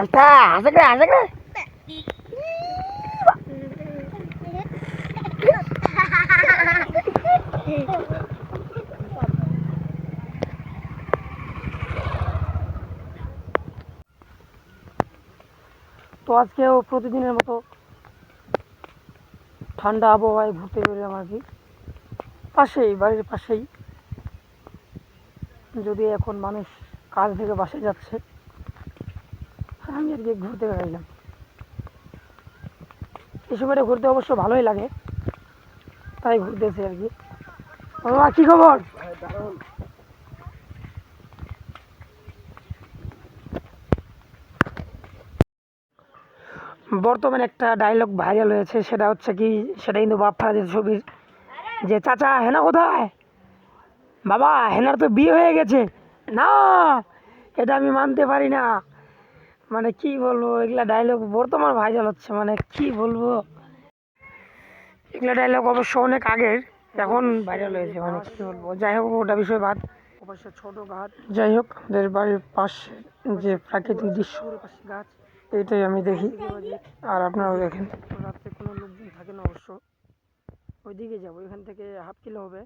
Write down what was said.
Master হাসে হাসে তো আজকেও প্রতিদিনের মতো ঠান্ডা আবহাওয়ায় ঘুরতে বেরোলাম আর কি পাশেই, বাড়ির পাশেই। যদি এখন মানুষ কাজ থেকে বাসে যাচ্ছে আমি আজকে ঘুরতে বেরোলাম এই সময়টা ঘুরতে অবশ্য ভালোই লাগে। তাই ঘুরতেছি আর কি। বাবা কি খবর? বর্তমানে একটা ডায়লগ ভাইরাল হয়েছে, সেটা হচ্ছে কি, সেটা কিন্তু বাপ ফারাজের ছবির। যে চাচা, হেনা কোথায়? বাবা, হেনার তো বিয়ে হয়ে গেছে। না, এটা আমি মানতে পারি না। মানে কি বলব, এগুলা ডায়লগ বর্তমান ভাইরাল হচ্ছে মানে কি বলব? এগুলা ডায়লগ অবশ্য অনেক আগের, এখন ভাইরাল হয়েছে মানে কি বলব? যাই হোক, ওটা বিষয় বাদ। অবশ্য ছোট গাছ। যাই হোক আমাদের বাড়ির পাশে যে প্রাকৃতিক দৃশ্য পাশে গাছ এইটাই আমি দেখি। আর আপনারাও দেখেন। রাত্রে কোনো লোকজন থাকে না অবশ্য। ওইদিকে যাব, এখান থেকে হাফ কিলো হবে।